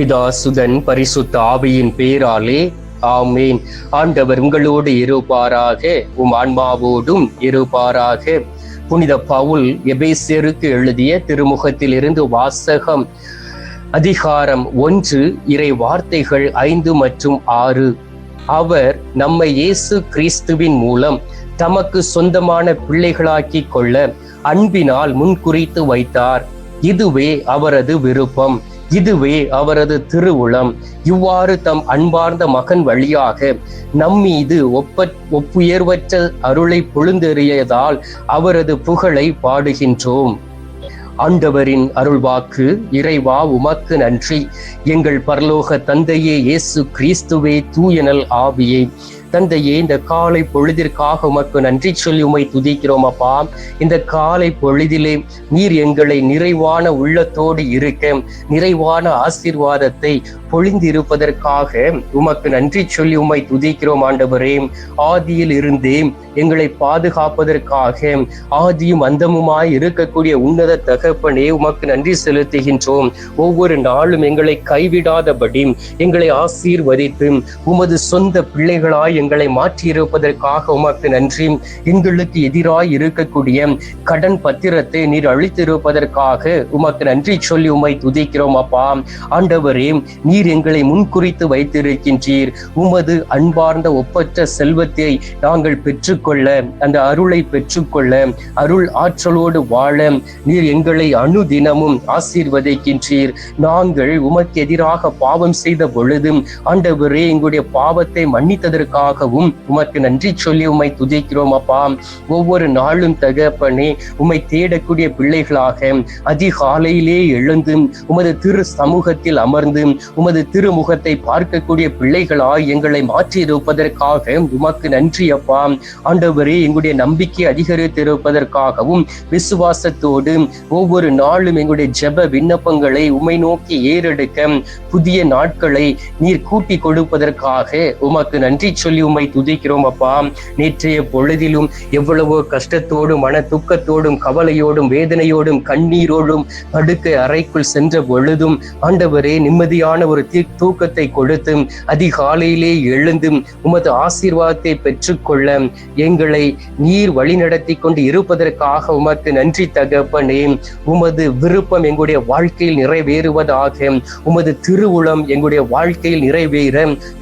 பிதா சுதன் பரிசுத்த ஆவியின் பேராலே ஆமேன். ஆண்டவர் உங்களோடு இருப்பாராக உம் ஆன்மாவோடும் இருப்பாராக. புனித பவுல் எபேசியருக்கு எழுதிய திருமுகத்தில் இருந்து வாசகம் அதிகாரம் ஒன்று இறை வார்த்தைகள் ஐந்து மற்றும் ஆறு. அவர் நம்மை இயேசு கிறிஸ்துவின் மூலம் தமக்கு சொந்தமான பிள்ளைகளாக்கி கொள்ள அன்பினால் முன்குறித்து வைத்தார். இதுவே அவரது விருப்பம். இதுவே அவரது திருவுளம். இவ்வாறு தம் அன்பார்ந்த மகன் வழியாக நம்மீது ஒப்ப ஒப்புயர்வற்ற அருளை பொழுந்தெறியதால் அவரது புகழை பாடுகின்றோம். ஆண்டவரின் அருள்வாக்கு இறைவா உமக்கு நன்றி. எங்கள் பரலோக தந்தையே இயேசு கிறிஸ்துவே தூயனல் ஆவியே. தந்தையே இந்த காலை பொழுதிற்காக உமக்கு நன்றி சொல்லி உமை துதிக்கிறோம் அப்பா. இந்த காலை பொழுதிலே நீர் எங்களை நிறைவான உள்ளத்தோடு இருக்க நிறைவான ஆசீர்வாதத்தை பொழிந்திருப்பதற்காக உமக்கு நன்றி சொல்லி உம்மை துதிக்கிறோம் ஆண்டவரே. ஆதியில் இருந்தே எங்களை பாதுகாப்பதற்காக ஆதியும் அந்தமுமாய் இருக்கக்கூடிய உன்னத தகப்பனே உமக்கு நன்றி செலுத்துகின்றோம். ஒவ்வொரு நாளும் எங்களை கைவிடாதபடி எங்களை ஆசீர்வதித்து உமது சொந்த பிள்ளைகளாய் எங்களை மாற்றியிருப்பதற்காக உமக்கு நன்றி. எங்களுக்கு எதிராய் இருக்கக்கூடிய கடன் பத்திரத்தை நீர் அழித்திருப்பதற்காக உமக்கு நன்றி சொல்லி உமை துதிக்கிறோம் அப்பா. ஆண்டவரே நீர் நீர் எங்களை முன்குறித்து வைத்திருக்கின்றீர். உமது அன்பார்ந்த ஒப்பற்ற செல்வத்தை நாங்கள் பெற்றுக்கொள்ள அந்த அருளை பெற்றுக்கொள்ள அருள் ஆற்றலோடு வாழ நீர் எங்களை அணுதினமும் ஆசீர்வதிக்கின்றீர். நாங்கள் உமக்கு எதிராக பாவம் செய்த பொழுதும் ஆண்டவரே எங்களுடைய பாவத்தை மன்னித்ததற்காகவும் உமக்கு நன்றி சொல்லி உமை துதிக்கிறோம் அப்பா. ஒவ்வொரு நாளும் தகப்பனே உமை தேடக்கூடிய பிள்ளைகளாக அதிகாலையிலே எழுந்து உமது திரு சமூகத்தில் அமர்ந்து உமது உமது திருமுகத்தை பார்க்கக்கூடிய பிள்ளைகளாய் எங்களை மாற்றியிருப்பதற்காக உமக்கு நன்றி அப்பா. ஆண்டவரே எங்களுடைய நம்பிக்கை அதிகரித்திருப்பதற்காகவும் விசுவாசத்தோடு ஒவ்வொரு நாளும் எங்களுடைய ஜெப விண்ணப்பங்களை உமை நோக்கி ஏறெடுக்க புதிய நாட்களை நீர் கூட்டி கொடுப்பதற்காக உமக்கு நன்றி சொல்லி உம்மை துதிக்கிறோம் அப்பா. நேற்றைய பொழுதிலும் எவ்வளவோ கஷ்டத்தோடும் மன துக்கத்தோடும் கவலையோடும் வேதனையோடும் கண்ணீரோடும் படுக்கை அறைக்குள் சென்ற பொழுதும் ஆண்டவரே நிம்மதியான ஒரு ஒரு தூக்கத்தை கொடுத்து அதிகாலையிலே எழுந்தும் உமது ஆசீர்வாதத்தை பெற்றுக்கொள்ள எங்களை நீர் வழிநடத்தி கொண்டு இருப்பதற்காக உமக்கு நன்றி தகப்பனே. உமது விருப்பம் எங்களுடைய வாழ்க்கையில் நிறைவேறுவதாக உமது திருவுளம் எங்களுடைய வாழ்க்கையில் நிறைவேற.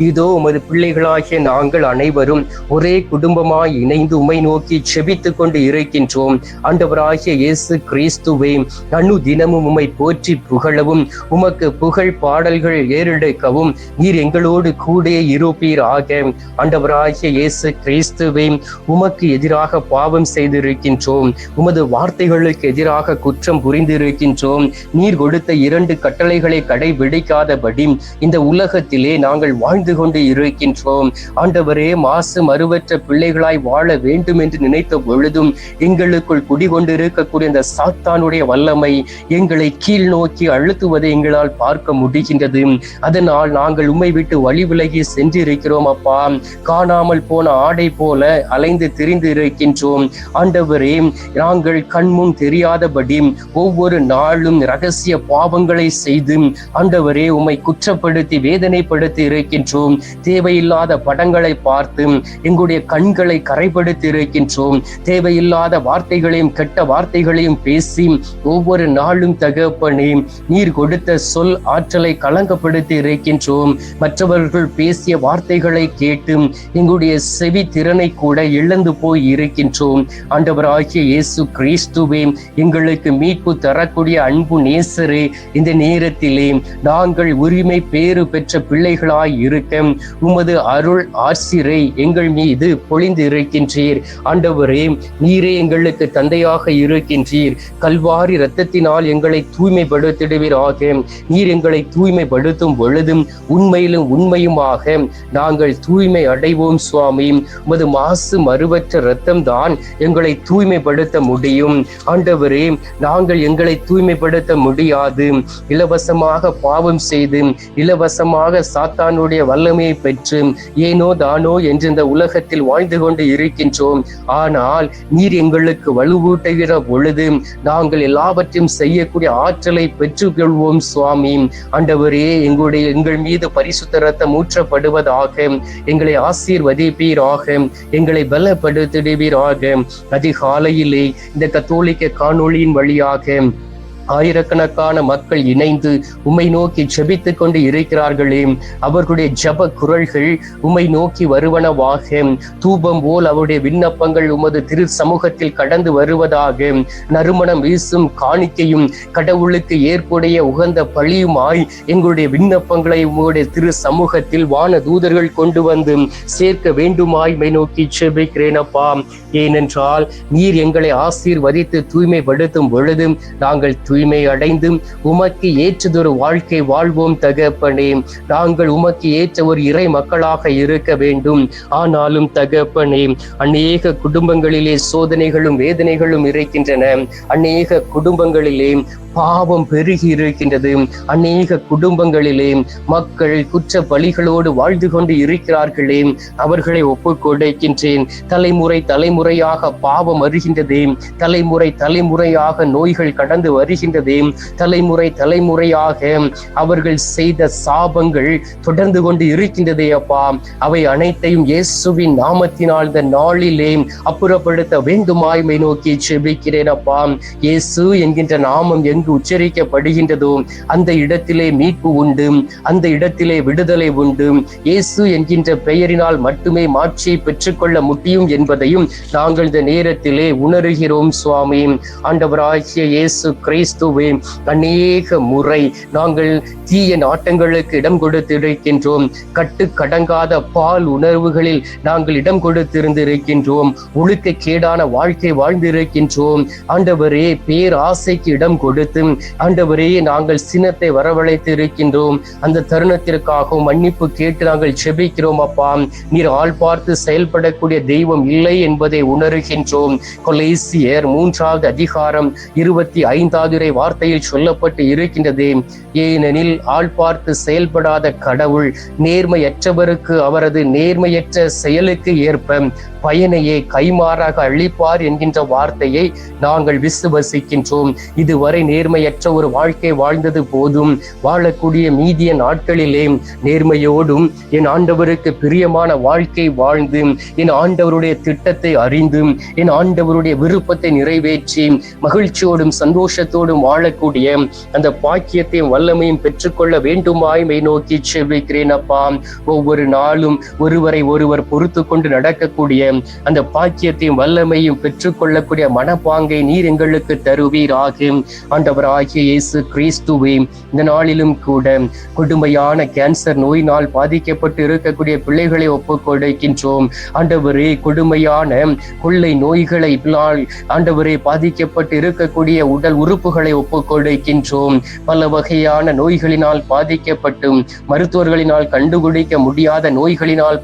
இதோ உமது பிள்ளைகளாகிய நாங்கள் அனைவரும் ஒரே குடும்பமாய் இணைந்து உமை நோக்கி செபித்துக் கொண்டு இருக்கின்றோம். ஆண்டவராகிய இயேசு கிறிஸ்துவை அணு தினமும் உம்மை போற்றி புகழவும் உமக்கு புகழ் பாடல்கள் ஏறெடுக்கவும். நீர் எங்களோடு கூட இருப்பீராக. ஆண்டவராகிய இயேசு கிறிஸ்துவை உமக்கு எதிராக பாவம் செய்திருக்கின்றோம். உமது வார்த்தைகளுக்கு எதிராக குற்றம் புரிந்திருக்கின்றோம். நீர் கொடுத்த இரண்டு கட்டளைகளை கடைபிடிக்காதபடி இந்த உலகத்திலே நாங்கள் வாழ்ந்து கொண்டு இருக்கின்றோம். ஆண்டவரே மாசு மறுவற்ற பிள்ளைகளாய் வாழ வேண்டும் என்று நினைத்த பொழுதும் எங்களுக்குள் குடிகொண்டிருக்கக்கூடிய இந்த சாத்தானுடைய வல்லமை எங்களை கீழ் நோக்கி அழுத்துவதை எங்களால் பார்க்க முடிகின்றது. அதனால் நாங்கள் உம்மை விட்டு வழி விலகி சென்றிருக்கிறோம் அப்பா. காணாமல் போன ஆடை போல அலைந்து திரிந்து இருக்கின்றோம் ஆண்டவரே நாங்கள் கண்முன் தெரியாதபடி ஒவ்வொரு நாளும் ரகசிய பாவங்களை செய்து ஆண்டவரே உம்மை குற்றப்படுத்தி வேதனைப்படுத்தி இருக்கின்றோம். தேவையில்லாத படங்களை பார்த்து எங்களுடைய கண்களை கரைப்படுத்தி இருக்கின்றோம். தேவையில்லாத வார்த்தைகளையும் கெட்ட வார்த்தைகளையும் பேசி ஒவ்வொரு நாளும் தகப்பனே நீர் கொடுத்த சொல் ஆற்றலை கலங்க களங்கப்படுத்தி இருக்கின்றோம் மற்றவர்கள் பேசிய வார்த்தைகளை கேட்டு எங்களுடைய செவி திறனை கூட இழந்து போய் இருக்கின்றோம். ஆண்டவராகிய இயேசு கிறிஸ்துவே எங்களுக்கு மீட்பு தரக்கூடிய அன்பு நேசரே இந்த நேரத்திலே நாங்கள் உரிமை பேறு பெற்ற பிள்ளைகளாய் இருக்க உமது அருள் ஆசிரை எங்கள் மீது பொழிந்து இருக்கின்றீர். ஆண்டவரே நீரே எங்களுக்கு தந்தையாக இருக்கின்றீர். கல்வாரி இரத்தத்தினால் எங்களை தூய்மைப்படுத்திடுவீராக. நீர் எங்களை தூய்மைப்படு தூய்மைப்படுத்தும் பொழுதும் உண்மையிலும் உண்மையுமாக நாங்கள் தூய்மை அடைவோம் சுவாமி. உமது மாசு மறுவற்ற ரத்தம் தான் எங்களை தூய்மைப்படுத்த முடியும். ஆண்டவரே நாங்கள் எங்களை தூய்மைப்படுத்த முடியாது. இலவசமாக பாவம் செய்து இலவசமாக சாத்தானுடைய வல்லமையை பெற்று ஏனோ தானோ என்று இந்த உலகத்தில் வாழ்ந்து கொண்டு இருக்கின்றோம். ஆனால் நீர் எங்களுக்கு வலுவூட்டுகிற பொழுது நாங்கள் எல்லாவற்றையும் செய்யக்கூடிய ஆற்றலை பெற்றுக்கொள்வோம் சுவாமி. ஆண்டவரே எங்களுடைய எங்கள் மீது பரிசுத்த ரத்தம் ஊற்றப்படுவதாக எங்களை ஆசீர்வதிப்பீராக எங்களை பலப்படுத்திடுவீராக அதிகாலையிலே இந்த கத்தோலிக்க காணொளியின் வழியாக ஆயிரக்கணக்கான மக்கள் இணைந்து உம்மை நோக்கி ஜெபித்துக் கொண்டு இருக்கிறார்களே. அவர்களுடைய ஜப குரல்கள் உம்மை நோக்கி வருவனவாக. தூபம் போல் அவருடைய விண்ணப்பங்கள் உமது திரு சமூகத்தில் கடந்து வருவதாக. நறுமணம் வீசும் காணிக்கையும் கடவுளுக்கு ஏற்புடைய உகந்த பழியுமாய் எங்களுடைய விண்ணப்பங்களை உங்களுடைய திரு சமூகத்தில் வான தூதர்கள் கொண்டு வந்து சேர்க்க வேண்டுமாய் மை நோக்கி ஜெபிக்கிறேன் அப்பா. ஏனென்றால் நீர் எங்களை ஆசீர்வதித்து தூய்மைப்படுத்தும் பொழுது நாங்கள் தூய்மை அடைந்து உமக்கு ஏற்றதொரு வாழ்க்கை வாழ்வோம் தகப்பனே. நாங்கள் உமக்கு ஏற்ற ஒரு இறை மக்களாக இருக்க வேண்டும். ஆனாலும் தகப்பனே அநேக குடும்பங்களிலே சோதனைகளும் வேதனைகளும் இருக்கின்றன. அநேக குடும்பங்களிலே பாவம் பெருகி இருக்கின்றது. அநேக குடும்பங்களிலே மக்கள் குற்ற பலிகளோடு வாழ்ந்து கொண்டு இருக்கிறார்களே. அவர்களை ஒப்புக் கொடுக்கின்றேன். தலைமுறை தலைமுறையாக பாவம் வருகின்றது தலைமுறை தலைமுறையாக நோய்கள் கடந்து வருகின்றன. இருக்கின்றது. தலைமுறை தலைமுறையாக அவர்கள் செய்த சாபங்கள் தொடர்ந்து கொண்டு இருக்கின்றது அப்பா. அவை அனைத்தையும் இயேசுவின் நாமத்தினால் இந்த நாளிலே அப்புறப்படுத்த வேண்டுமாய்மை நோக்கி செபிக்கிறேன் அப்பா. இயேசு என்கின்ற நாமம் எங்கு உச்சரிக்கப்படுகின்றதோ அந்த இடத்திலே மீட்பு உண்டு அந்த இடத்திலே விடுதலை உண்டு. இயேசு என்கின்ற பெயரினால் மட்டுமே மாட்சியை பெற்றுக்கொள்ள முடியும் என்பதையும் நாங்கள் இந்த நேரத்திலே உணர்கிறோம் சுவாமி. ஆண்டவராகிய இயேசு கிறிஸ்து கிறிஸ்துவே அநேக முறை நாங்கள் தீய நாட்டங்களுக்கு இடம் கொடுத்திருக்கின்றோம். கட்டு கடங்காத பால் உணர்வுகளில் நாங்கள் இடம் கொடுத்திருந்திருக்கின்றோம். ஒழுக்க கேடான வாழ்க்கை வாழ்ந்திருக்கின்றோம். ஆண்டவரே பேராசைக்கு இடம் கொடுத்து ஆண்டவரே நாங்கள் சினத்தை வரவழைத்து இருக்கின்றோம் அந்த தருணத்திற்காகவும் மன்னிப்பு கேட்டு நாங்கள் செபிக்கிறோம் அப்பா. நீர் ஆள் பார்த்து செயல்படக்கூடிய தெய்வம் இல்லை என்பதை உணர்கின்றோம். கொலைசியர் மூன்றாவது அதிகாரம் இருபத்தி ஐந்தாவது வார்த்தையில் சொல்லப்பட்டு இருக்கின்றது. ஏனெனில் ஆள் பார்த்து செயல்படாத கடவுள் நேர்மையற்றவருக்கு அவரது நேர்மையற்ற செயலுக்கு ஏற்ப பயனையே கைமாறாக அழிப்பார் என்கின்ற வார்த்தையை நாங்கள் விசுவசிக்கின்றோம். இதுவரை நேர்மையற்ற ஒரு வாழ்க்கை வாழ்ந்தது போதும். வாழக்கூடிய மீதிய நாட்களிலே நேர்மையோடும் என் ஆண்டவருக்கு பிரியமான வாழ்க்கை வாழ்ந்து என் ஆண்டவருடைய திட்டத்தை அறிந்தும் என் ஆண்டவருடைய விருப்பத்தை நிறைவேற்றி மகிழ்ச்சியோடும் சந்தோஷத்தோடும் வாழக்கூடிய அந்த பாக்கியத்தையும் வல்லமையும் பெற்றுக்கொள்ள வேண்டுமாய் நோக்கி செவிக்கிறேன் அப்பா. ஒவ்வொரு நாளும் ஒருவரை ஒருவர் பொறுத்து கொண்டு நடக்கக்கூடிய அந்த பாக்கியத்தையும் வல்லமையும் பெற்றுக்கொள்ளக்கூடிய மனப்பாங்கை நீர் எங்களுக்கு தருவீராக. ஆண்டவராகிய இயேசு கிறிஸ்துவே இந்த நாளிலும் கூட கொடுமையான கேன்சர் நோயினால் பாதிக்கப்பட்டு இருக்கக்கூடிய பிள்ளைகளை ஒப்புக் கொடுக்கின்றோம். ஆண்டவரே கொடுமையான கொள்ளை நோய்களை ஆண்டவரே பாதிக்கப்பட்டு இருக்கக்கூடிய உடல் உறுப்புகள் ஒப்புக் ஒப்புக்கொடுக்கின்றோம். பல வகையான நோய்களினால் பாதிக்கப்பட்டு மருத்துவர்களினால் கண்டுபிடிக்க முடியாத நோய்களினால்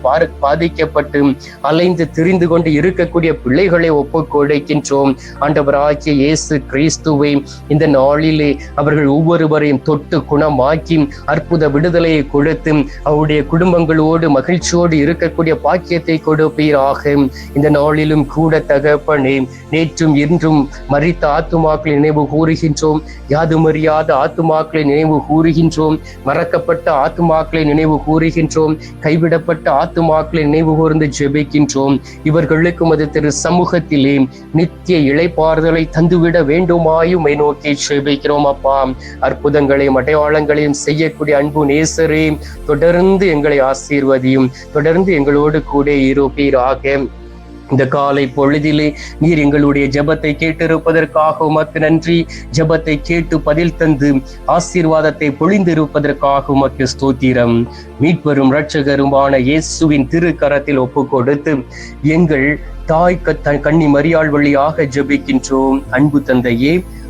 பாதிக்கப்பட்டு அலைந்து திரிந்து கொண்டு இருக்கக்கூடிய பிள்ளைகளை ஒப்புக்கொடுக்கின்றோம். ஆண்டவராகிய இயேசு கிறிஸ்துவை இந்த நாளிலே அவர்கள் ஒவ்வொருவரையும் தொட்டு குணமாக்கி அற்புத விடுதலையை கொடுத்து அவருடைய குடும்பங்களோடு மகிழ்ச்சியோடு இருக்கக்கூடிய பாக்கியத்தை கொடுப்பீராக. இந்த நாளிலும் கூட தகப்பனே நேற்றும் இன்றும் மறித்த ஆத்துமாக்கள் நினைவு கூறுகின்றோம் யாதுமறியாத ஆத்துமாக்களை நினைவு கூறுகின்றோம். மறக்கப்பட்ட ஆத்துமாக்களை நினைவு கூறுகின்றோம். கைவிடப்பட்ட ஆத்துமாக்களை நினைவு கூர்ந்து ஜெபிக்கின்றோம். இவர்களுக்கும் அது திரு சமூகத்திலே நித்திய இழைப்பாறுதலை தந்துவிட வேண்டுமாயும் நோக்கி ஜெபிக்கிறோம் அப்பா. அற்புதங்களையும் அடையாளங்களையும் செய்யக்கூடிய அன்பு நேசரே தொடர்ந்து எங்களை ஆசீர்வதியும். தொடர்ந்து எங்களோடு கூட இருப்பீராக. இந்த காலை பொழுதிலே நீர் எங்களுடைய ஜெபத்தை கேட்டிருப்பதற்காக உமக்கு நன்றி. ஜெபத்தை கேட்டு பதில் தந்து ஆசீர்வாதத்தை பொழிந்திருப்பதற்காக உமக்கு ஸ்தோத்திரம். மீட்பெரும் இரட்சகருமான இயேசுவின் திருக்கரத்தில் ஒப்பு கொடுத்து எங்கள் தாய் கண்ணி மரியாள் வழியாக ஜெபிக்கின்றோம். அன்பு தந்தையே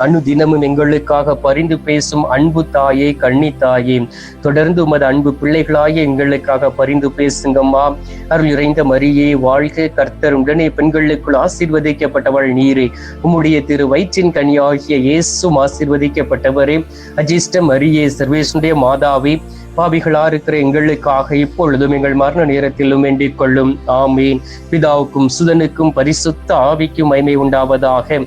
அனுதினமும் எங்களுக்காக பரிந்து பேசும் அன்பு தாயே கண்ணி தாயே. தொடர்ந்து உமது அன்பு பிள்ளைகளாய எங்களுக்காக பரிந்து பேசுங்கம்மா. அருள் இறைந்த மரியே வாழ்க கர்த்தர். உடனே பெண்களுக்குள் ஆசீர்வதிக்கப்பட்டவள் நீரே. உம்முடைய திரு வயிற்றின் கனியாகிய இயேசும் ஆசீர்வதிக்கப்பட்டவரே. அஜிஷ்ட மரியே சர்வேசனுடைய மாதாவே. பாவிகளா இருக்கிற எங்களுக்காக இப்பொழுதும் எங்கள் மரண நேரத்திலும் வேண்டிக் கொள்ளும். ஆமீன். பிதாவுக்கும் சுதனுக்கும் பரிசுத்த ஆவிக்கும் மைமை உண்டாவதாக.